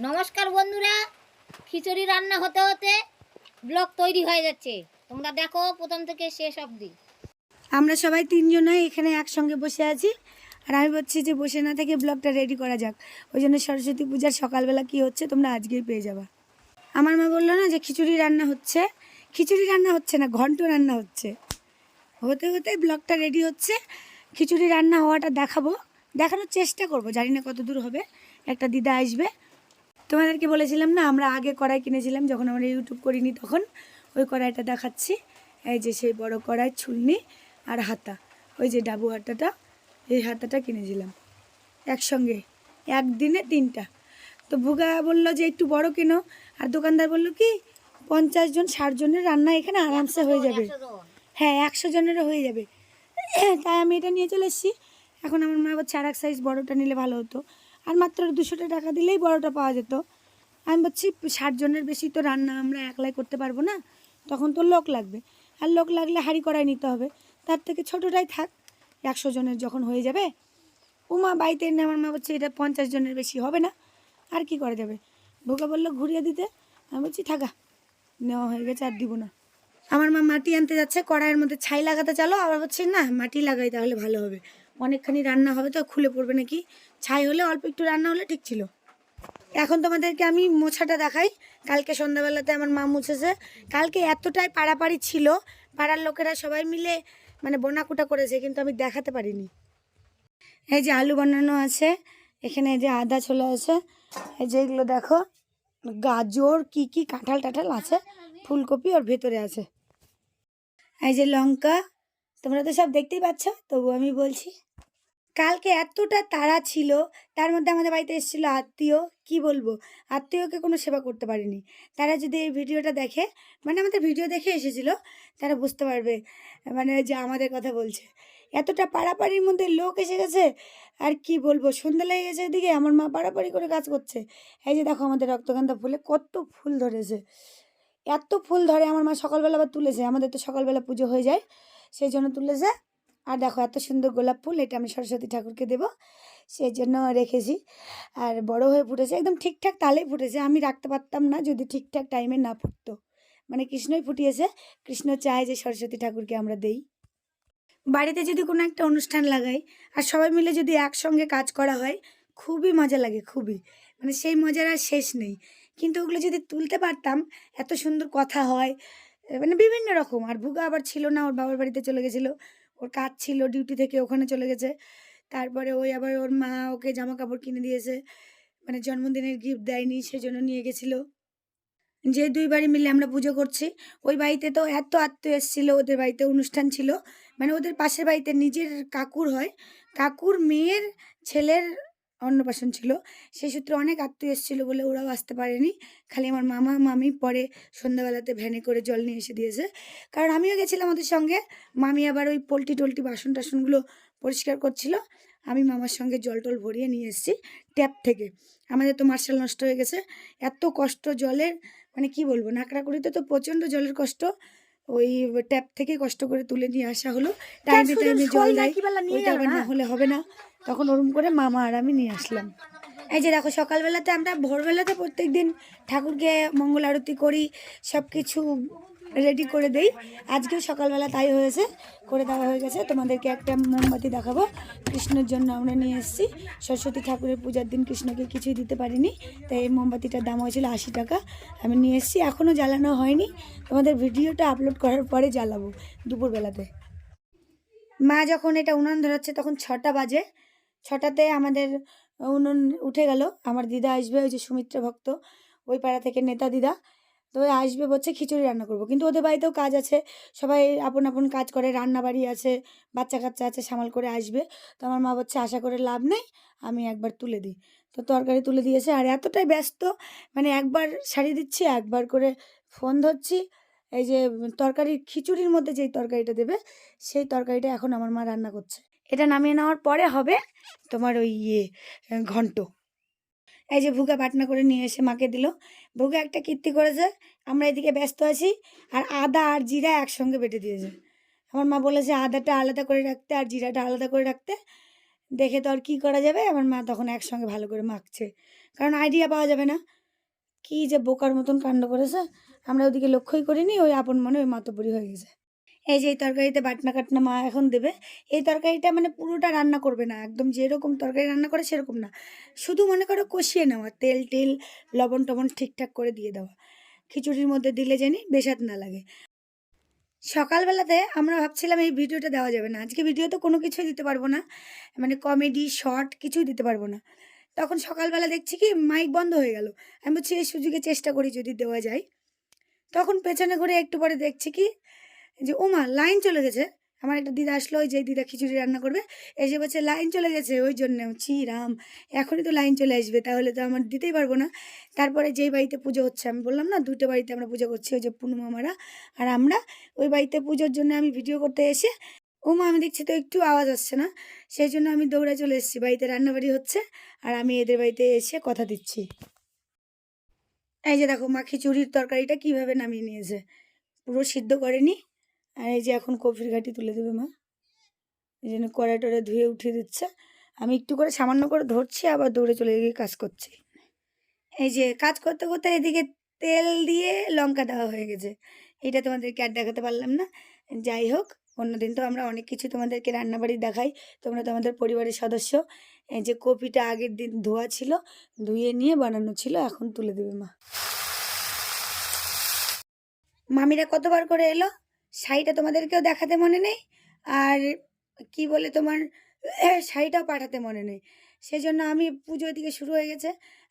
নমস্কার বন্ধুরা, খিচুড়ি রান্না হতে হতে ব্লগ তৈরি হয়ে যাচ্ছে। তোমরা দেখো প্রথম থেকে শেষ অবধি। আমরা সবাই তিনজনই এখানে একসঙ্গে বসে আছি। আর আমি বলছি যে বসে না থেকে ব্লগটা রেডি করা যাক। ওই জন্য সরস্বতী পূজার সকালবেলা কি হচ্ছে তোমরা আজকেই পেয়ে যাবা। আমার মা বলল না যে খিচুড়ি রান্না হচ্ছে। খিচুড়ি রান্না হচ্ছে না, ঘন্ট রান্না হচ্ছে। হতে হতে ব্লগটা রেডি হচ্ছে। খিচুড়ি রান্না হওয়াটা দেখাবো। দেখানোর চেষ্টা করব, জানি না কত দূর হবে। একটা দিদা আসবে তোমাদেরকে বলেছিলাম না আমরা আগে কড়াই কিনেছিলাম যখন আমরা ইউটিউব করিনি তখন। ওই কড়াইটা দেখাচ্ছি। এই যে সেই বড় কড়াই ছুলনি আর হাতা। ওই যে ডাবু হাতাটা এই হাতাটা কিনেছিলাম। একসঙ্গে। একদিনে তিনটা। তো ভুগা বলল যে একটু বড় কেনো। আর দোকানদার বলল কি? পঞ্চাশ জন ষাট জনের রান্না এখানে আরামসে হয়ে যাবে। হ্যাঁ একশো জনেরও হয়ে যাবে। তাই আমি এটা নিয়ে চলে এসেছি। এখন আমার মা আর এক সাইজ বড়োটা নিলে ভালো হতো। আর মাত্র দুশোটা টাকা দিলেই বড়োটা পাওয়া যেত। আমি বলছি ষাট জনের বেশি তো রান্না আমরা একলাই করতে পারব না, তখন তো লোক লাগবে। আর লোক লাগলে হাঁড়ি কড়াই নিতে হবে, তার থেকে ছোটোটাই থাক, একশো জনের যখন হয়ে যাবে, উমা বাড়িতে এনে আমার মা বলছে, এটা পঞ্চাশ জনের বেশি হবে না, আর কি করা যাবে ভোগা বলল, ঘুরিয়ে দিতে। আমি বলছি, থাকা, নেওয়া হয়ে গেছে, আর দিব না। আমার মা মাটি আনতে যাচ্ছে, কড়াইয়ের মধ্যে ছাই লাগাতে চালো, আবার বলছি, না, মাটি লাগাই তাহলে ভালো হবে। অনেকখানি রান্না হবে তো, খুলে পড়বে নাকি? ছাই হলে অল্প একটু রান্না হলে ঠিক ছিল। এখন তোমাদেরকে আমি মোছাটা দেখাই। কালকে সন্ধ্যাবেলাতে আমার মা মুছেছে। কালকে এতটাই পাড়াপাড়ি ছিল, পাড়ার লোকেরা সবাই মিলে মানে বোনাকুটা করেছে, কিন্তু আমি দেখাতে পারিনি। এই যে আলু বানানো আছে, এখানে এই যে আদা চলে আছে, এই যে এগুলো দেখো, গাজর কি কি কাঁঠাল টাঠাল আছে, ফুলকপি ওর ভেতরে আছে। এই যে লঙ্কা, তোমরা তো সব দেখতেই পাচ্ছ তবু আমি বলছি। কালকে এতটা তাড়া ছিল, তার মধ্যে আমাদের বাড়িতে এসেছিল আত্মীয়, কি বলব? আত্মীয়কে কোনো সেবা করতে পারিনি। তারা যদি এই ভিডিওটা দেখে মানে আমাদের ভিডিও দেখে এসেছিল, তারা বুঝতে পারবে মানে যে আমাদের কথা বলছে। এতটা পাড়াপাড়ির মধ্যে লোক এসে গেছে, আর কি বলব? সন্ধ্যা লেগে গেছে এদিকে, আমার মা পাড়াপাড়ি করে কাজ করছে। এই যে দেখো আমাদের রক্তগন্ধা ফুলে, কত ফুল ধরেছে। এত ফুল ধরে, আমার মা সকালবেলা আবার তুলেছে, আমাদের তো সকালবেলা পুজো হয়ে যায়, সেই জন্য তুলেছে। আর দেখো এত সুন্দর গোলাপ ফুল, এটা আমি সরস্বতী ঠাকুরকে দেবো। সেই জন্য রেখেছি। আর বড় হয়ে ফুটেছে, একদম ঠিকঠাক তালেই ফুটেছে। আমি রাখতে পারতাম না যদি ঠিকঠাক টাইমে না ফুটতো। মানে কৃষ্ণই ফুটিয়েছে, কৃষ্ণ চায় যে সরস্বতী ঠাকুরকে আমরা দেই। বাড়িতে যদি কোনো একটা অনুষ্ঠান লাগাই আর সবাই মিলে যদি একসঙ্গে কাজ করা হয়, খুবই মজা লাগে, খুবই। মানে সেই মজার আর শেষ নেই। কিন্তু ওগুলো যদি তুলতে পারতাম, এত সুন্দর কথা হয় মানে বিভিন্ন রকম। আর ভুগা আবার ছিল না, ওর বাবার বাড়িতে চলে গেছিল। ওর কাজ ছিল ডিউটি থেকে ওখানে চলে গেছে। তারপরে ওই আবার ওর মা ওকে জামা কাপড় কিনে দিয়েছে। মানে জন্মদিনের গিফট দেয়নি, সেজন্য নিয়ে গেছিল। যে দুই বাড়ি মিলে আমরা পুজো করছি, ওই বাড়িতে তো এত আত্মীয় এসেছিল, ওদের বাড়িতে অনুষ্ঠান ছিল। মানে ওদের পাশের বাড়িতে নিজের কাকুর হয়। কাকুর মেয়ের ছেলের অন্নপ্রাশন ছিল। সেই সূত্রে অনেক আত্মীয় এসেছিল বলে ওরাও আসতে পারেনি। খালি আমার মামা মামি পরে সন্ধ্যাবেলাতে ভ্যানে করে জল নিয়ে এসে দিয়েছে। কারণ আমিও গেছিলাম ওদের সঙ্গে। মামি আবার ওই পোলট্রি টোলট্রি বাসন টাসনগুলো পরিষ্কার করছিল। আমি মামার সঙ্গে জল টল ভরিয়ে নিয়ে এসেছি ট্যাপ থেকে। আমাদের তো মার্শাল নষ্ট হয়ে গেছে। এত কষ্ট জলের মানে কি বলব নাকড়া নাকড়াকুড়িতে তো প্রচণ্ড জলের কষ্ট। ওই ট্যাপ থেকে কষ্ট করে তুলে নিয়ে আসা হলো। টাইমে টাইমে জল দেয়। ওইটা আবার না হলে হবে না। তখন ওরম করে মামা আর আমি নিয়ে আসলাম। এই যে দেখো, সকালবেলাতে আমরা ভোরবেলাতে প্রত্যেক দিন ঠাকুরকে মঙ্গল আরতি করি সব কিছু রেডি করে দেই। আজকেও সকালবেলা তাই হয়েছে, করে দেওয়া হয়ে গেছে। তোমাদেরকে একটা মোমবাতি দেখাবো। কৃষ্ণের জন্য আমরা নিয়ে এসেছি। সরস্বতী ঠাকুরের পূজার দিন কৃষ্ণকে কিছুই দিতে পারিনি, তাই এই মোমবাতিটার দাম হয়েছিল আশি টাকা। আমি নিয়ে এসেছি, এখনও জ্বালানো হয়নি। তোমাদের ভিডিওটা আপলোড করার পরে জ্বালাবো দুপুরবেলাতে। মা যখন এটা উনান ধরাচ্ছে, তখন ছটা বাজে। ছটাতে আমাদের উনুন উঠে গেল। আমার দিদা আসবে, ওই যে সুমিত্রা ভক্ত, ওই পাড়া থেকে নেতা দিদা। তো আসবে বলছে, খিচুড়ি রান্না করব। কিন্তু ওদের বাড়িতেও কাজ আছে। সবাই আপন আপন কাজ করে রান্না বাড়ি আছে, বাচ্চা কাচ্চা আছে, সামাল করে আসবে। তো আমার মা বলছে, আশা করে লাভ নেই, আমি একবার তুলে দিই। তো তরকারি তুলে দিয়েছে। আর এতটাই ব্যস্ত মানে একবার শাড়ি দিচ্ছি, একবার করে ফোন ধরছি। এই যে তরকারি খিচুড়ির মধ্যে যেই তরকারিটা দেবে, সেই তরকারিটা এখন আমার মা রান্না করছে। নামিয়ে নেওয়ার পরে হবে তোমার ওই ইয়ে ঘন্ট। এই যে ভুগা বাটনা করে নিয়ে এসে মাকে দিল। ভুগা একটা কীর্তি করেছে, আমরা এদিকে ব্যস্ত আছি আর আদা আর জিরা একসঙ্গে বেটে দিয়েছে। আমার মা বলেছে, আদাটা আলাদা করে রাখতে আর জিরাটা আলাদা করে রাখতে। দেখে তো আর কী করা যাবে? আমার মা তখন একসঙ্গে ভালো করে মাখছে। কারণ আইডিয়া পাওয়া যাবে না। কি যে বোকার মতন কাণ্ড করেছে। আমরা ওদিকে লক্ষ্যই করিনি, ওই আপন মনে ওই মাতবরি হয়ে গেছে। এই যে এই তরকারিতে বাটনা কাটনা মা এখন দেবে, এই তরকারিটা মানে পুরোটা রান্না করবে না, একদম যেরকম তরকারি রান্না করে সেরকম না। শুধু মনে করো কষিয়ে নেওয়া, তেল, টেল, লবণ, টবণ ঠিকঠাক করে দিয়ে দেওয়া। খিচুড়ির মধ্যে দিলে জানি বেসাদ না লাগে। সকালবেলাতে আমরা ভাবছিলাম এই ভিডিওটা দেওয়া যাবে না, আজকে ভিডিও তো কোনো কিছুই দিতে পারব না মানে কমেডি, শর্ট কিছুই দিতে পারব না। তখন সকালবেলা দেখছি কি মাইক বন্ধ হয়ে গেল, আমি বলছি এই সুযোগে চেষ্টা করি যদি দেওয়া যায়। তখন পেছনে ঘুরে একটু পরে দেখছি কি যে, ওমা, লাইন চলে গেছে। আমার একটা দিদা আসলো, ওই যে, দিদা খিচুড়ি রান্না করবে। এসে বলছে, লাইন চলে গেছে। ওই জন্য ছি, রাম, এখনই তো লাইন চলে আসবে, তাহলে তো আমার দিতেই পারব না। তারপরে যেই বাড়িতে পুজো হচ্ছে, আমি বললাম, না, দুটো বাড়িতে আমরা পুজো করছি, ওই যে পুনুমামারা আর আমরা। ওই বাড়িতে পুজোর জন্য আমি ভিডিও করতে এসে, ওমা, আমি দেখছি তো একটু আওয়াজ আসছে না। সেই জন্য আমি দৌড়ে চলে এসেছি, বাড়িতে রান্নাবাড়ি হচ্ছে আর আমি এদের বাড়িতে এসে কথা দিচ্ছি। এই যে, দেখো, মা খিচুড়ির তরকারিটা কীভাবে নামিয়ে নিয়েছে, পুরো সিদ্ধ করেনি আর এই যে এখন কফির ঘাটি তুলে দেবে মা। এই জন্য কড়াই টড়াই ধুয়ে উঠিয়ে দিচ্ছে। আমি একটু করে সামান্য করে ধরছি, আবার দৌড়ে চলে গিয়ে কাজ করছি। এই যে কাজ করতে করতে এদিকে তেল দিয়ে লঙ্কা দেওয়া হয়ে গেছে। এটা তোমাদেরকে আর দেখাতে পারলাম না। যাই হোক, অন্যদিন তো আমরা অনেক কিছু তোমাদেরকে রান্নাবাড়ি দেখাই। তোমরা তোমাদের পরিবারের সদস্য। এই যে কপিটা আগের দিন ধোয়া ছিল, ধুয়ে নিয়ে বানানো ছিল, এখন তুলে দেবে মা। মামিরা কতবার করে এলো? শাড়িটা তোমাদেরকেও দেখাতে মনে নেই আর কি বলে তোমার, শাড়িটাও পাঠাতে মনে নেই। সেই জন্য আমি পুজো দিকে শুরু হয়ে গেছে।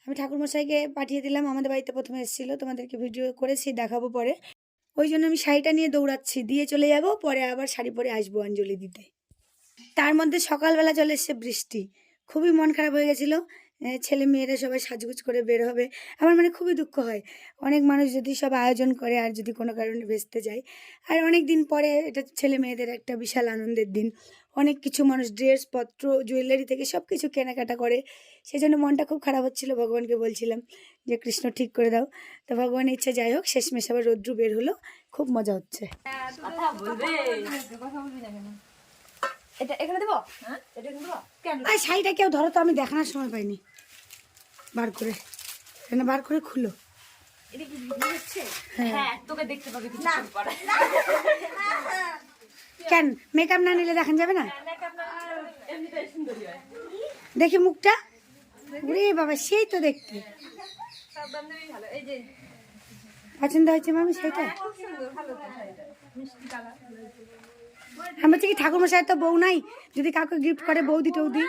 আমি ঠাকুরমশাইকে পাঠিয়ে দিলাম, আমাদের বাড়িতে প্রথমে এসেছিল, তোমাদেরকে ভিডিও করেছি, দেখাবো পরে। ওই জন্য আমি শাড়িটা নিয়ে দৌড়াচ্ছি, দিয়ে চলে যাব, পরে আবার শাড়ি পরে আসব অঞ্জলি দিতে। তার মধ্যে সকালবেলা চলে এসছে বৃষ্টি। খুবই মন খারাপ হয়ে গেছিল। ছেলে মেয়েরা সবাই সাজগুজ করে বের হবে। আমার মানে খুবই দুঃখ হয়। অনেক মানুষ যদি সব আয়োজন করে আর যদি কোনো কারণে ভেস্তে যায়। আর অনেক দিন পরে এটা ছেলে মেয়েদের একটা বিশাল আনন্দের দিন। অনেক কিছু মানুষ ড্রেস পত্র, জুয়েলারি থেকে সব কিছু কেনাকাটা করে। সেই জন্য মনটা খুব খারাপ হচ্ছিল, ভগবানকে বলছিলাম যে, কৃষ্ণ, ঠিক করে দাও। তো ভগবানের ইচ্ছা যাই হোক, শেষমেশ আবার রৌদ্র বের হলো। খুব মজা হচ্ছে। এটা এখানে দেবো? হ্যাঁ এটা এখানে দেবো? কেন? আর শাড়িটা কেউ ধরো তো আমি দেখানোর সময় পাইনি। বার করে। এখানে বার করে খুলো। এটা কি ভিডিও হচ্ছে? হ্যাঁ। হ্যাঁ তোকে দেখতে পাবে কিছু পরে কেন? মেকআপ না নিলে দেখান যাবে না? হয় দেখি মুখটা। ওরে বাবা সেই তো দেখতে। সব বান্ধবী ভালো। এই যে। পছন্দ হয়েছে মামি সেইটা আমি বলছি কি ঠাকুরমশাই তো বউ নাই? যদি কাউকে গিফট করে বৌদি টৌদি?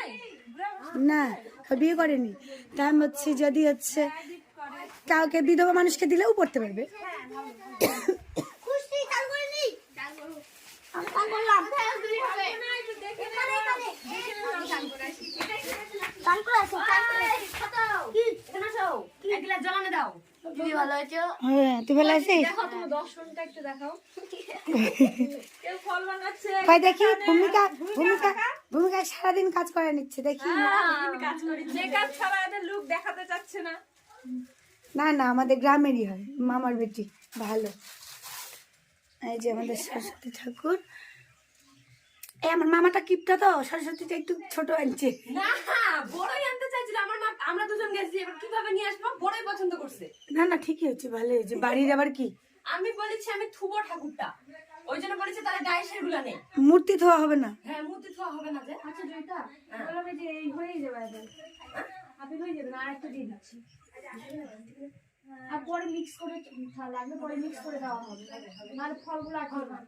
না ও বিয়ে করেনি। তা আমি হচ্ছে যদি হচ্ছে কাউকে বিধবা মানুষকে দিলেও পড়তে পারবে। দাও। হ্যাঁ তুই ভালো আছিস? দেখো তুমি দর্শনটা একটু দেখাও। কেউ ফল বানাচ্ছে? কই দেখি ভূমিকা ভূমিকা ভূমিকা সারাদিন কাজ করে নিচ্ছে দেখি। কাজ করি মেকআপ ছাড়া এদের লুক দেখাতে চাচ্ছে না। না না আমাদের গ্রামেরই হয়। মামার বেটি ভালো। এই যে আমাদের সরস্বতী ঠাকুর। এই আমার মামাটা কিপটা তো সরস্বতীটা একটু ছোট আনছে। না বড়ই আনতে চাইছিল। আমার মা আমরা দুজন গেছি এবার কীভাবে নিয়ে আসব? বড়ই পছন্দ করছে। না না ঠিকই হচ্ছে ভালো হয়েছে বাড়ির আবার কি? আমি বলেছি আমি থুবো ঠাকুরটা। ওই জন্য বলেছি তাহলে গায়ে সেগুলো নেই। মূর্তি ধোয়া হবে না? হ্যাঁ মূর্তি থোয়া হবে না যে। আচ্ছা জয়িতা বললাম যে এই হয়ে যাবে আপনি হয়ে আর একটা দিয়ে দিচ্ছি আর পরে মিক্স করে লাগবে পরে মিক্স করে দেওয়া হবে। নাহলে ফলগুলো আটকে না।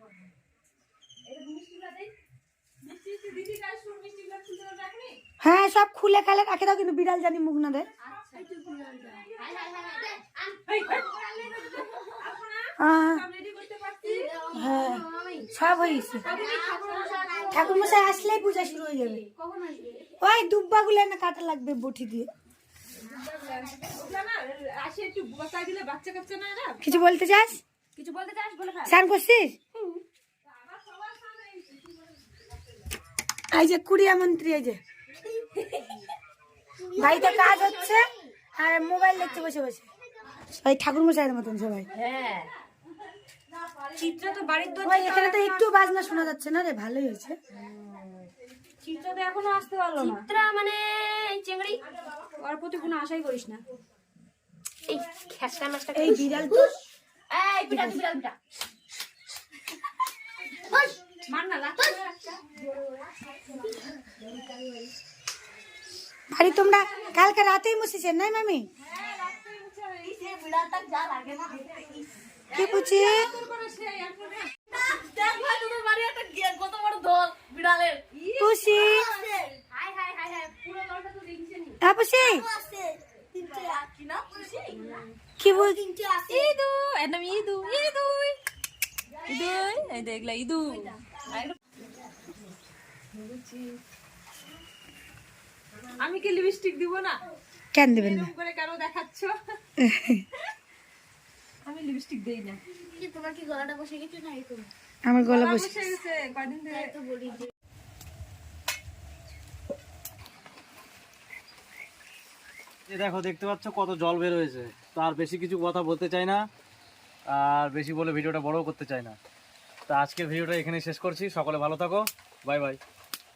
হ্যাঁ সব খুলে খেলে রাখে দাও কিন্তু বিড়াল জানি মুখ না দেয়। হ্যাঁ সব হয়ে গেছে ঠাকুর মশাই আসলেই পূজা শুরু হয়ে যাবে। ওই দুব্বা গুলো না কাটা লাগবে বটি দিয়ে। কিছু বলতে চাস? কিছু স্নান করছিস? এই যে কুড়িয়া মন্ত্রী, এই যে। বাড়িতে কাজ হচ্ছে? আর মোবাইল দেখছে বসে বসে। ওই ঠাকুর মশাইয়ের মতন সবাই। হ্যাঁ। চিত্র তো বাড়ির তো ওই এখানে তো একটু বাজনা শোনা যাচ্ছে না রে? ভালোই হয়েছে। চিত্রা তো এখনও আসতে পারল না। চিত্রা মানে চিংড়ি। ওর প্রতি কোনো আশাই করিস না। এই মাছটা এই বিড়াল তো এই। বাড়ি তোমরা কালকে রাতেই মুছেছেন নাই মামি? কি বুঝি পুষি হ্যাঁ ইদু ইদু ইদু। এই দেখলা ইদু। আমি কি লিপস্টিক দিব না? কেন দেবেন না? করে কেন দেখাচ্ছ? আমি লিপস্টিক দেই না। তোমার কি গলাটা বসে গেছে না আমার গলা বসে গেছে। কয়দিন ধরে? এই দেখো দেখতে পাচ্ছ কত জল বের হয়েছে। তো আর বেশি কিছু কথা বলতে চাই না আর বেশি বলে ভিডিওটা বড়ও করতে চাই না। তা আজকের ভিডিওটা এখানে শেষ করছি। সকলে ভালো থাকো। Bye bye.